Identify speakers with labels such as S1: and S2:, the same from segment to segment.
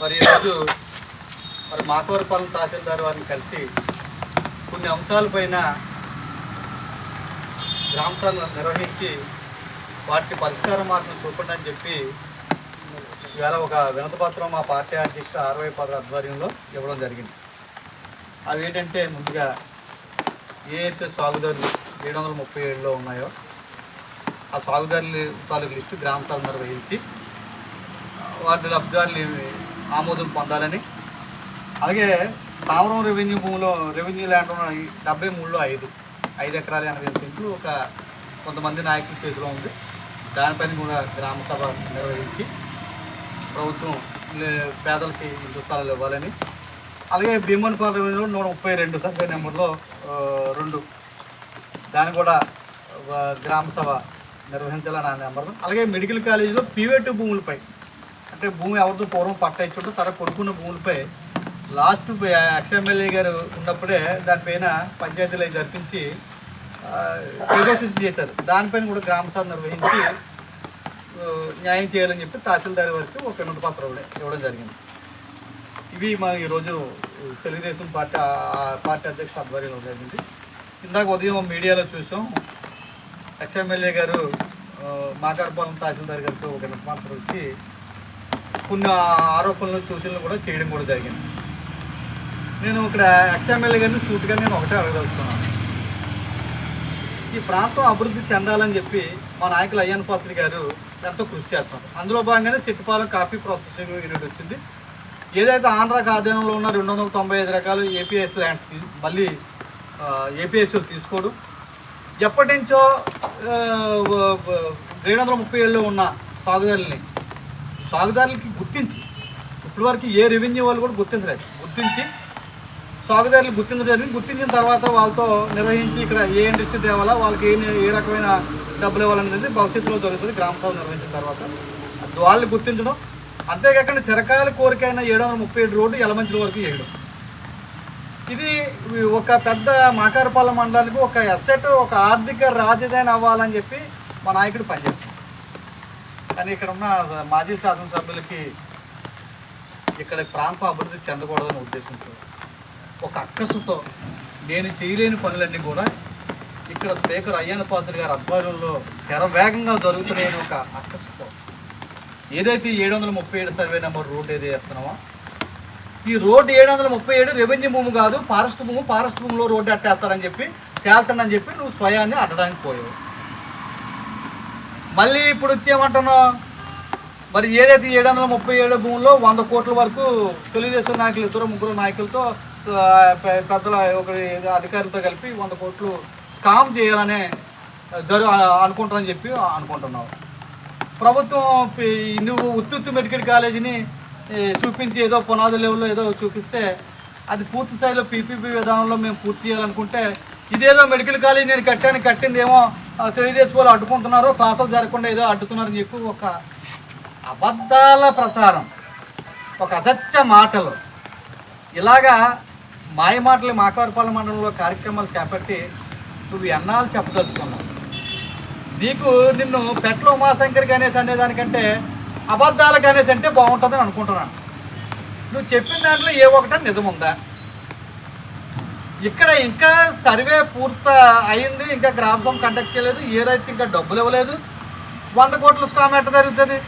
S1: మరి ఈరోజు మరి మాకవరపాలెం తహసీల్దార్ వారిని కలిసి కొన్ని అంశాలపైన గ్రామ సభలు నిర్వహించి వాటికి పరిష్కార మార్గం చూపండి అని చెప్పి ఇవాళ ఒక వినతపత్రం మా పార్టీ అధ్యక్షుడు ఆర్వై పదవి ఆధ్వర్యంలో ఇవ్వడం జరిగింది. అవి ఏంటంటే ముందుగా ఏ అయితే సాగుదారులు ఏడు వందల ముప్పై ఏడులో ఉన్నాయో ఆ సాగుదారుల తాలూకు లిస్టు గ్రామ సభ నిర్వహించి వాటి లబ్ధిదారులు ఆమోదం పొందాలని. అలాగే తావరం రెవెన్యూ భూమిలో రెవెన్యూ ల్యాండ్ ఉన్న డెబ్బై మూడులో ఐదు. ఐదు ఎకరాలు ఎనభై సెంట్లు ఒక కొంతమంది నాయకుల చేతిలో ఉంది. దానిపైన కూడా గ్రామసభ నిర్వహించి ప్రభుత్వం పేదలకి ఇంటి స్థలాలు ఇవ్వాలని. అలాగే భీమన్పాల రెవెన్యూలో నూట ముప్పై రెండు సర్వే నెంబర్లో రెండు. దాన్ని కూడా గ్రామసభ నిర్వహించాలని ఆ నెంబర్ అలాగే మెడికల్ కాలేజీలో టూ భూములపై అంటే భూమి ఎవరితో పూర్వం పట్ట ఇచ్చుంటో తర కొనుక్కున్న భూములపై లాస్ట్ ఎక్స్ఎమ్మెల్యే గారు ఉన్నప్పుడే దానిపైన పంచాయతీలు జరిపించి నెగోషియేషన్ చేశారు. దానిపైన కూడా గ్రామ నిర్వహించి న్యాయం చేయాలని చెప్పి తహసీల్దార్ వారికి ఒక వినతి పత్రం ఇవ్వడం జరిగింది. ఇవి మా ఈరోజు తెలుగుదేశం పార్టీ పార్టీ అధ్యక్షుడు ఆధ్వర్యంలో జరిగింది. ఇందాక ఉదయం మీడియాలో చూసాం. ఎక్స్ఎమ్మెల్యే గారు మాకారపాలెం తహసీల్దార్ గారితో ఒక వినతి పత్రం ఇచ్చి కొన్ని ఆరోపణలు సూచనలు కూడా చేయడం కూడా జరిగింది. నేను ఇక్కడ ఎక్స్ఎమ్మెల్యే గారిని సూటిగా నేను ఒకటే అడగదలుచుకున్నాను. ఈ ప్రాంతం అభివృద్ధి చెందాలని చెప్పి మా నాయకులు అయ్యాన్ పాత్రి గారు ఎంతో కృషి చేస్తున్నారు. అందులో భాగంగానే సిట్టిపాలెం కాఫీ ప్రాసెసింగ్ యూనిట్ వచ్చింది. ఏదైతే ఆంధ్రాకి ఆధీనంలో ఉన్న రెండు వందల తొంభై ఐదు రకాలు ఏపీఎస్ ల్యాండ్స్ మళ్ళీ ఏపీఎస్లు తీసుకోవడం ఎప్పటి నుంచో ఏడు రెండు వందల ముప్పై ఏళ్ళు ఉన్న సాగుదారుల్ని సాగుదారులకి గుర్తించి ఇప్పటి వరకు ఏ రెవెన్యూ వాళ్ళు కూడా గుర్తించలేదు. గుర్తించి సాగుదారులు గుర్తించడం జరిగింది. గుర్తించిన తర్వాత వాళ్ళతో నిర్వహించి ఇక్కడ ఏ ఇండస్ట్రీ తేవాలా వాళ్ళకి ఏ ఏ రకమైన డబ్బులు ఇవ్వాలనేది భవిష్యత్తులో జరుగుతుంది. గ్రామ సభ నిర్వహించిన తర్వాత వాళ్ళని గుర్తించడం. అంతేకాకుండా చిరకాల కోరికైన ఏడు వందల ముప్పై ఏడు రోడ్డు ఎలమంచుల వరకు వేయడం. ఇది ఒక పెద్ద మాకారపాలెం మండలానికి ఒక అసెట్ ఒక ఆర్థిక రాజధాని అవ్వాలని చెప్పి మా నాయకుడు పనిచేస్తాడు. కానీ ఇక్కడ ఉన్న మాజీ శాసనసభ్యులకి ఇక్కడ ప్రాంతం అభివృద్ధి చెందకూడదనే ఉద్దేశంతో ఒక అక్కసుతో నేను చేయలేని పనులన్నీ కూడా ఇక్కడ స్పీకర్ అయ్యన్న పాత్రి గారి ఆధ్వర్యంలో శరవేగంగా జరుగుతున్నాయని ఒక అక్కసుతో. ఏదైతే ఏడు వందల ముప్పై ఏడు సర్వే నెంబర్ రోడ్ ఏదో వేస్తున్నామో ఈ రోడ్డు ఏడు వందల ముప్పై ఏడు రెవెన్యూ భూమి కాదు ఫారెస్ట్ భూమి ఫారెస్ట్ భూమిలో రోడ్డు అట్టేస్తారని చెప్పి తేల్తానని చెప్పి నువ్వు స్వయాన్ని అడ్డడానికి పోయావు. మళ్ళీ ఇప్పుడు వచ్చేమంటున్నావు మరి ఏదైతే ఏడు వందల ముప్పై ఏడు భూముల్లో వంద కోట్ల వరకు తెలుగుదేశం నాయకులు ఇద్దరు ముగ్గురు నాయకులతో పెద్దల ఒక అధికారులతో కలిపి వంద కోట్లు స్కామ్ చేయాలనే జరు అనుకుంటారని చెప్పి అనుకుంటున్నావు. ప్రభుత్వం నువ్వు ఉత్తుత్తు మెడికల్ కాలేజీని చూపించి ఏదో పునాది లెవెల్లో ఏదో చూపిస్తే అది పూర్తి స్థాయిలో పీపీపీ విధానంలో మేము పూర్తి చేయాలనుకుంటే ఇదేదో మెడికల్ కాలేజ్ నేను కట్టాను కట్టింది ఏమో తెలుగుదేశం వాళ్ళు అడ్డుకుంటున్నారు. క్లాసులు జరగకుండా ఏదో అడ్డుతున్నారని చెప్పి ఒక అబద్ధాల ప్రసారం ఒక అసత్య మాటలు. ఇలాగా మాయ మాటలు మాకవరపాలెం మండలంలో కార్యక్రమాలు చేపట్టి నువ్వు ఎన్నాళ్ళు చెప్పదలుచుకున్నావు? నీకు నిన్ను పెట్ల ఉమాశంకర్ గణేష్ అనేదానికంటే అబద్ధాల గణేష్ అంటే బాగుంటుందని అనుకుంటున్నాను. నువ్వు చెప్పిన దాంట్లో ఏ ఒకటే నిజముందా ఇక్కడ ఇంకా సర్వే పూర్తి అయింది ఇంకా గ్రామం కండక్ట్ చేయలేదు ఏ రైతు ఇంకా డబ్బులు ఇవ్వలేదు. వంద కోట్ల స్కామ్ ఎట్ట జరుగుతుంది?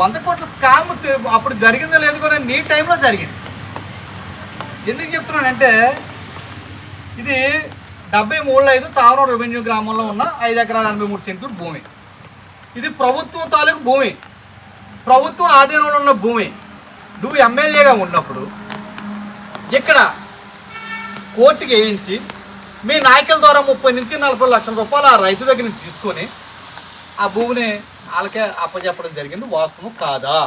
S1: వంద కోట్ల స్కామ్ అప్పుడు జరిగిందో లేదు కూడా నీ టైంలో జరిగింది. ఎందుకు చెప్తున్నానంటే ఇది డెబ్బై మూడు ఐదు తావరం రెవెన్యూ గ్రామంలో ఉన్న ఐదు ఎకరాల ఎనభై మూడు సెంట్లు భూమి. ఇది ప్రభుత్వం తాలూకు భూమి. ప్రభుత్వం ఆధీనంలో ఉన్న భూమి. నువ్వు ఎమ్మెల్యేగా ఉన్నప్పుడు ఇక్కడ కోర్టుకి వేయించి మీ నాయకుల ద్వారా ముప్పై నుంచి నలభై లక్షల రూపాయలు ఆ రైతు దగ్గర నుంచి తీసుకొని ఆ భూమిని వాళ్ళకే అప్పచెప్పడం జరిగింది. వాస్తవం కాదా?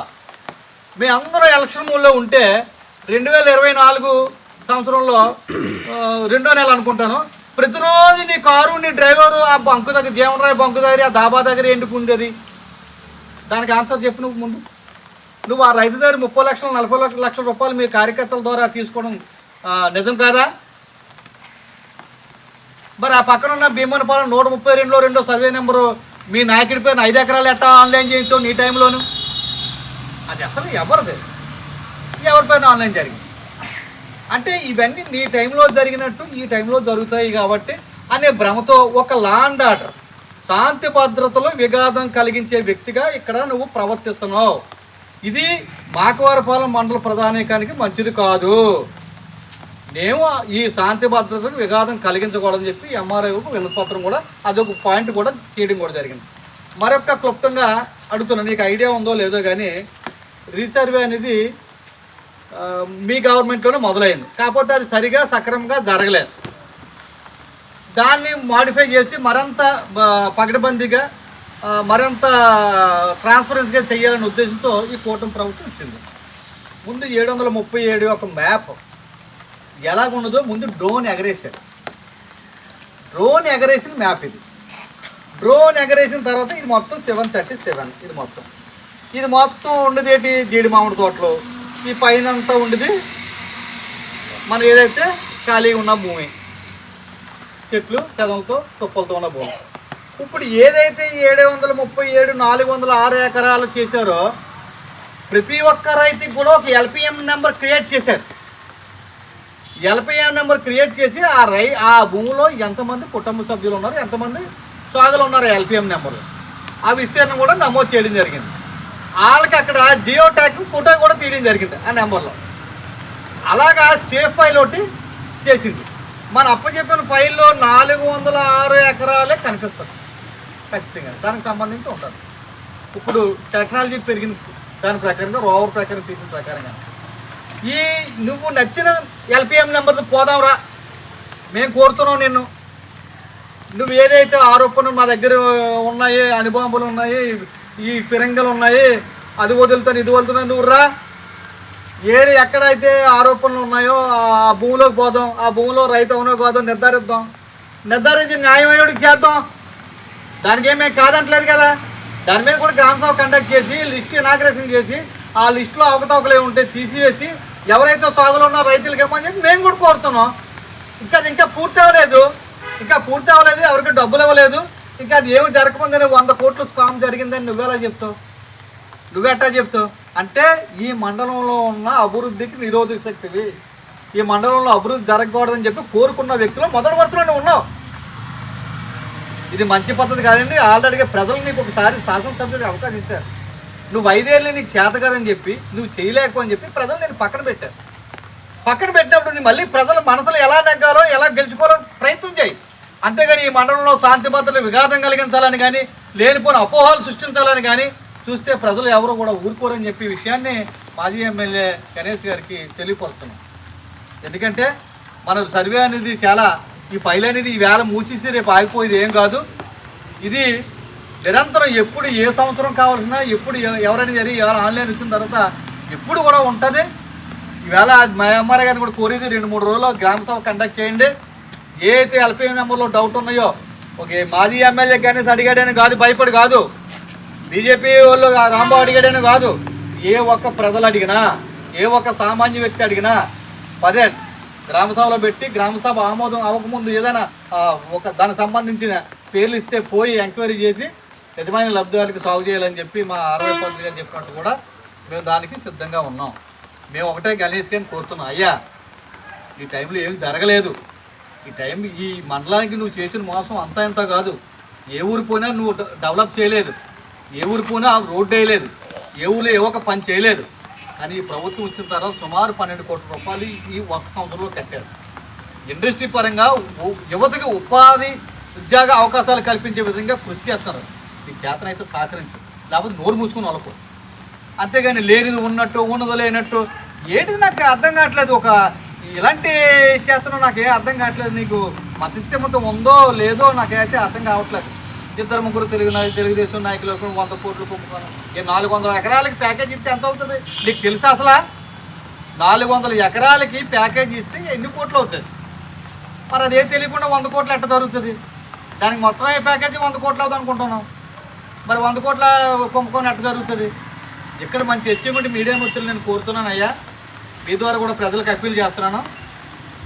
S1: మీ అందరూ ఎలక్షన్ మూల్లో ఉంటే రెండు వేల ఇరవై నాలుగు సంవత్సరంలో రెండో నెల అనుకుంటాను. ప్రతిరోజు నీ కారు నీ డ్రైవరు ఆ బంకు దగ్గర జీవనరాయ్ బంకు దగ్గర ఆ దాబా దగ్గర ఎందుకు ఉండేది? దానికి ఆన్సర్ చెప్పు నువ్వు ముందు. నువ్వు ఆ రైతు దగ్గర ముప్పై లక్షలు నలభై లక్షల రూపాయలు మీ కార్యకర్తల ద్వారా తీసుకోవడం నిజం కాదా? మరి ఆ పక్కన ఉన్న భీమనపాలెం నూట ముప్పై రెండులో రెండో సర్వే నెంబరు మీ నాయకుడి పైన ఐదు ఎకరాలు ఎట్టా ఆన్లైన్ చేయించావు నీ టైంలోను? అది అసలు ఎవరిది? ఎవరిపైన ఆన్లైన్ జరిగింది? అంటే ఇవన్నీ నీ టైంలో జరిగినట్టు నీ టైంలో జరుగుతాయి కాబట్టి అనే భ్రమతో ఒక లాండ్ ఆర్డర్ శాంతి భద్రతలో విఘాతం కలిగించే వ్యక్తిగా ఇక్కడ నువ్వు ప్రవర్తిస్తున్నావు. ఇది మాకవారపాలెం మండల ప్రధానికానికి మంచిది కాదు. మేము ఈ శాంతి భద్రతకు విఘాతం కలిగించకూడదని చెప్పి ఎంఆర్ఐకు వినపత్రం కూడా అదొక పాయింట్ కూడా తీయడం కూడా జరిగింది. మరొక క్లుప్తంగా అడుగుతున్నా నీకు ఐడియా ఉందో లేదో కానీ రీసర్వే అనేది మీ గవర్నమెంట్లోనే మొదలైంది. కాకపోతే అది సరిగా సక్రమంగా జరగలేదు. దాన్ని మాడిఫై చేసి మరింత పగడబందీగా మరింత ట్రాన్స్పరెన్స్గా చేయాలనే ఉద్దేశంతో ఈ కూటమి ప్రభుత్వం వచ్చింది. ముందు ఏడు వందల ముప్పై ఏడు ఒక మ్యాప్ ఎలాగున్నదో ముందు డ్రోన్ ఎగరేశారు. డ్రోన్ ఎగరేసిన మ్యాప్ ఇది. డ్రోన్ ఎగరేసిన తర్వాత ఇది మొత్తం సెవెన్ థర్టీ సెవెన్ ఇది మొత్తం. ఇది మొత్తం ఉండేది ఏంటి? జీడి మామిడి తోటలో. ఈ పైన అంతా ఉండేది మనం ఏదైతే ఖాళీగా ఉన్న భూమి. చెట్లు చెదలతో తుప్పలతో ఉన్న భూమి. ఇప్పుడు ఏదైతే ఏడు వందల ముప్పై ఏడు నాలుగు వందల ఆరు ఎకరాలు చేశారో ప్రతి ఒక్క రైతుకి కూడా ఒక ఎల్పిఎం నెంబర్ క్రియేట్ చేశారు. ఎల్పిఎం నెంబర్ క్రియేట్ చేసి ఆ రై ఆ భూమిలో ఎంతమంది కుటుంబ సభ్యులు ఉన్నారు ఎంతమంది సాగులు ఉన్నారు ఎల్పిఎం నెంబర్. ఆ విస్తీర్ణం కూడా నమోదు చేయడం జరిగింది. వాళ్ళకి అక్కడ జియో ట్యాక్ ఫోటో కూడా తీయడం జరిగింది ఆ నెంబర్లో. అలాగా సేఫ్ ఫైల్ ఒకటి చేసింది. మన అప్పచెప్పిన ఫైల్లో నాలుగు వందల ఆరు ఎకరాలే కనిపిస్తుంది ఖచ్చితంగా దానికి సంబంధించి ఉంటుంది. ఇప్పుడు టెక్నాలజీ పెరిగింది. దాని ప్రకారంగా రోవర్ ప్రకారం తీసిన ప్రకారంగా ఈ నువ్వు నచ్చిన ఎల్పిఎం నెంబర్తో పోదాంరా. మేము కోరుతున్నాం నిన్ను. నువ్వు ఏదైతే ఆరోపణలు మా దగ్గర ఉన్నాయి అనుబాంబులు ఉన్నాయి ఈ ఫిరంగలు ఉన్నాయి అది వదులుతాను ఇది వదులుతాను నువ్వు రా. ఏది ఎక్కడైతే ఆరోపణలు ఉన్నాయో ఆ భూమిలోకి పోదాం ఆ భూమిలో రైతు అవునో కాదో నిర్ధారిద్దాం. నిర్ధారించి న్యాయమైనడికి చేద్దాం. దానికి ఏమేమి కాదంటలేదు కదా. దాని మీద కూడా గ్రామ సభ కండక్ట్ చేసి లిస్ట్ ఇనాగ్రేషన్ చేసి ఆ లిస్టులో అవకతవకలు ఉంటే తీసివేసి ఎవరైతే సాగులో ఉన్నారో రైతులకి ఇవ్వమని చెప్పి మేము కూడా కోరుతున్నాం. ఇంకా అది ఇంకా పూర్తి అవ్వలేదు. ఇంకా పూర్తి అవ్వలేదు ఎవరికి డబ్బులు ఇవ్వలేదు. ఇంకా అది ఏమి జరగకుందని వంద కోట్లు స్కామ్ జరిగిందని నువ్వెలా చెప్తావు? నువ్వెట్టా చెప్తావు? అంటే ఈ మండలంలో ఉన్న అభివృద్ధికి నిరోధక శక్తివి. ఈ మండలంలో అభివృద్ధి జరగకూడదని చెప్పి కోరుకున్న వ్యక్తులు మొదటి వరుసలో ఉన్నావు. ఇది మంచి పద్ధతి కాదండి. ఆల్రెడీగా ప్రజలు నీకు ఒకసారి శాసనసభ్యుడికి అవకాశం ఇచ్చారు. నువ్వు ఐదేళ్ళు నీకు చేత కదని చెప్పి నువ్వు చేయలేకపోని చెప్పి ప్రజలు నేను పక్కన పెట్టాను. పక్కన పెట్టినప్పుడు నీ మళ్ళీ ప్రజల మనసులో ఎలా నెగ్గాలో ఎలా గెలుచుకోవాలో ప్రయత్నం చేయి. అంతేగాని ఈ మండలంలో శాంతి భద్రతలు విఘాతం కలిగించాలని కానీ లేనిపోయిన అపోహలు సృష్టించాలని కానీ చూస్తే ప్రజలు ఎవరు కూడా ఊరుకోరని చెప్పి విషయాన్ని మాజీ ఎమ్మెల్యే గణేష్ గారికి తెలియపరుస్తున్నాం. ఎందుకంటే మన సర్వే అనేది చాలా ఈ ఫైల్ అనేది ఈ వేళ మూసేసి రేపు ఆగిపోయేది ఏం కాదు. ఇది నిరంతరం ఎప్పుడు ఏ సంవత్సరం కావాల్సిన ఎప్పుడు ఎవరైనా సరే ఎవరు ఆన్లైన్ ఇచ్చిన తర్వాత ఎప్పుడు కూడా ఉంటుంది. ఈవేళ మా ఎంఆర్ఐ గారిని కూడా కోరేది రెండు మూడు రోజుల్లో గ్రామ సభ కండక్ట్ చేయండి. ఏ అయితే ఎల్పిఎం నెంబర్లో డౌట్ ఉన్నాయో ఓకే మాజీ ఎమ్మెల్యే కానీ అడిగాడని కాదు భయపడి కాదు. బీజేపీ వాళ్ళు రాంబాబు అడిగాడని కాదు. ఏ ఒక్క ప్రజలు అడిగినా ఏ ఒక్క సామాన్య వ్యక్తి అడిగినా పదే గ్రామసభలో పెట్టి గ్రామసభ ఆమోదం అవ్వకముందు ఏదైనా ఒక దానికి సంబంధించిన పేర్లు ఇస్తే పోయి ఎంక్వైరీ చేసి యజమాని లబ్ధిదారులకు సాగు చేయాలని చెప్పి మా ఆరోగ్య పంతులు గారు చెప్పినట్టు కూడా మేము దానికి సిద్ధంగా ఉన్నాం. మేము ఒకటే గణేష్ గారిని కోరుతున్నాం. అయ్యా ఈ టైంలో ఏం జరగలేదు. ఈ టైం ఈ మండలానికి నువ్వు చేసిన మోసం అంతా ఇంత కాదు. ఏ ఊరు పోయినా నువ్వు డెవలప్ చేయలేదు. ఏ ఊరు పోయినా రోడ్డు వేయలేదు. ఏ ఊరిలో ఏ ఒక్క పని చేయలేదు. కానీ ఈ ప్రభుత్వం వచ్చిన తర్వాత సుమారు పన్నెండు కోట్ల రూపాయలు ఈ ఒక్క సంవత్సరంలో కట్టారు. ఇండస్ట్రీ పరంగా యువతకి ఉపాధి ఉద్యోగ అవకాశాలు కల్పించే విధంగా కృషి చేస్తున్నారు. నీ చేతన అయితే సహకరించు లేకపోతే నోరు మూసుకుని వాళ్ళకు అంతేగాని లేనిది ఉన్నట్టు ఉన్నదో లేనట్టు ఏంటిది నాకు అర్థం కావట్లేదు. ఒక ఇలాంటి చేస్తున్నావు నాకేం అర్థం కావట్లేదు. నీకు మతస్థిమతం ఉందో లేదో నాకైతే అర్థం కావట్లేదు. ఇద్దరు ముగ్గురు తెలుగు తెలుగుదేశం నాయకులకు వంద కోట్లు కుంభకోణం ఈ నాలుగు వందల ఎకరాలకి ప్యాకేజ్ ఇస్తే ఎంత అవుతుంది? నీకు తెలుసా అసలు? నాలుగు వందల ఎకరాలకి ప్యాకేజ్ ఇస్తే ఎన్ని కోట్లు అవుతుంది మరి అదే తెలియకుండా వంద కోట్లు ఎట్ట జరుగుతుంది? దానికి మొత్తం ఏ ప్యాకేజీ వంద కోట్లు అవుతుంది అనుకుంటున్నాం మరి వంద కోట్ల కుంభకోణం ఎట్ట జరుగుతుంది? ఇక్కడ మంచి అచీవ్మెంట్ మీడియా మిత్రులు నేను కోరుతున్నాను అయ్యా. మీ ద్వారా కూడా ప్రజలకు అప్పీల్ చేస్తున్నాను.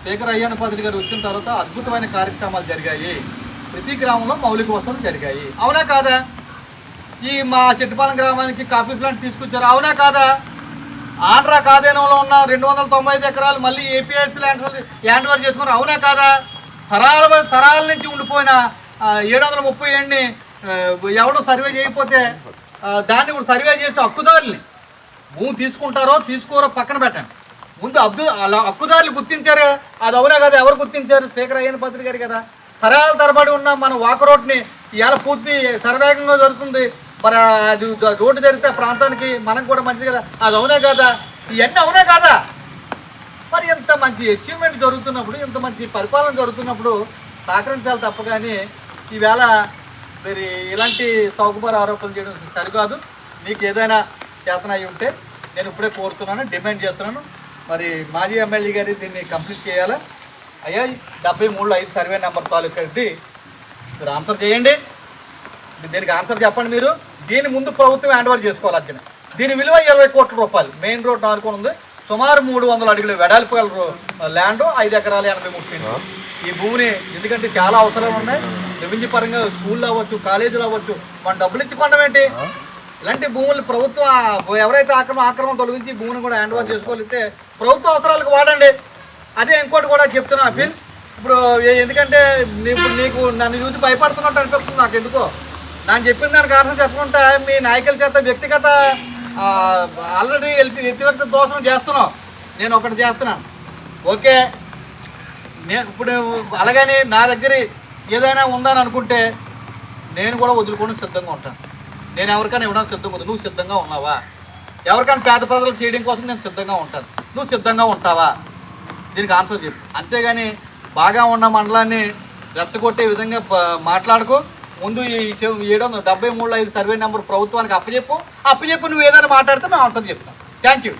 S1: స్పీకర్ అయ్యాన పాత్రి గారు వచ్చిన తర్వాత అద్భుతమైన కార్యక్రమాలు జరిగాయి. ప్రతి గ్రామంలో మౌలిక వసతులు జరిగాయి. అవునా కాదా? ఈ మా చెట్టుపాలెం గ్రామానికి కాఫీ ప్లాంట్ తీసుకొచ్చారు. అవునా కాదా? ఆంధ్ర కాదేనంలో ఉన్న రెండు వందల తొంభై ఐదు ఎకరాలు మళ్ళీ ఏపీఎస్ ల్యాండ్ ల్యాండ్ ఓవర్ చేసుకున్నారు. అవునా కాదా? తరాల తరాల నుంచి ఉండిపోయిన ఏడు వందల ముప్పై ఏడుని ఎవడో సర్వే చేయకపోతే దాన్ని ఇప్పుడు సర్వే చేసి హక్కుదారుల్ని. భూమి తీసుకుంటారో తీసుకోరో పక్కన పెట్టండి. ముందు అబ్దు అలా హక్కుదారులు గుర్తించారు అది అవునా కదా? ఎవరు గుర్తించారు? స్పీకర్ అయ్యన పత్రిక గారు కదా. తరాల తరబడి ఉన్న మన వాక రోడ్ని ఇవాళ పూర్తి సర్వేగంగా జరుగుతుంది. మరి అది రోడ్డు జరిగితే ప్రాంతానికి మనకు కూడా మంచిది కదా. అది అవునా కదా? ఇవన్నీ అవునా కదా? మరి ఇంత మంచి అచీవ్మెంట్ జరుగుతున్నప్పుడు ఇంత మంచి పరిపాలన జరుగుతున్నప్పుడు సహకరించాలి తప్ప కానీ ఈవేళ మరి ఇలాంటి చౌకబారు ఆరోపణలు చేయడం సరికాదు. మీకు ఏదైనా చేతన అయి ఉంటే నేను ఇప్పుడే కోరుతున్నాను డిమాండ్ చేస్తున్నాను. మరి మాజీ ఎమ్మెల్యే గారి దీన్ని కంప్లీట్ చేయాలా? అయ్యా డెబ్బై మూడు ఐదు సర్వే నెంబర్ తాలూకా ఇది. మీరు ఆన్సర్ చేయండి. దీనికి ఆన్సర్ చెప్పండి మీరు. దీని ముందు ప్రభుత్వం హ్యాండ్ ఓవర్ చేసుకోవాలి అర్జున. దీని విలువ ఇరవై కోట్ల రూపాయలు. మెయిన్ రోడ్ ఆనుకొని ఉంది. సుమారు మూడు వందల అడుగులు వెడల్పు ల్యాండ్ ఐదు ఎకరాలు ఎనభై ముప్పై. ఈ భూమిని ఎందుకంటే చాలా అవసరాలు ఉన్నాయి. రెవెన్యూ పరంగా స్కూల్లో అవ్వచ్చు కాలేజీలు అవ్వచ్చు మన డబ్బులు ఇచ్చి కొనడం ఏంటి? ఇలాంటి భూములు ప్రభుత్వం ఎవరైతే ఆక్రమణ ఆక్రమణ తొలగించి భూమిని కూడా హ్యాండ్ ఓవర్ చేసుకోగలిగితే ప్రభుత్వ అవసరాలకు వాడండి. అదే ఇంకోటి కూడా చెప్తున్నా అఫీల్. ఇప్పుడు ఎందుకంటే నీకు నీకు నన్ను చూసి భయపడుతున్నట్టు అనిపిస్తుంది నాకు ఎందుకో. నాకు చెప్పిన దాని కారణం చెప్పకుండా మీ నాయకుల చేత వ్యక్తిగత ఆల్రెడీ వ్యక్తిగత దోషం చేస్తున్నావు. నేను ఒకటి చేస్తున్నాను. ఓకే. నేను ఇప్పుడు అలాగని నా దగ్గర ఏదైనా ఉందని అనుకుంటే నేను కూడా వదులుకోవడం సిద్ధంగా ఉంటాను. నేను ఎవరికైనా ఇవ్వడానికి సిద్ధంగా ఉంది నువ్వు సిద్ధంగా ఉన్నావా? ఎవరికైనా పేద ప్రజలు చేయడం కోసం నేను సిద్ధంగా ఉంటాను. నువ్వు సిద్ధంగా ఉంటావా? దీనికి ఆన్సర్ చెప్పు. అంతేగాని బాగా ఉన్న మండలాన్ని రెచ్చగొట్టే విధంగా మాట్లాడుకో. ముందు ఈ ఏడు వందల డెబ్బై మూడు ఐదు సర్వే నెంబర్ ప్రభుత్వానికి అప్పచెప్పు. అప్పచెప్పు నువ్వు ఏదైనా మాట్లాడితే మేము ఆన్సర్ చెప్తాం. Thank you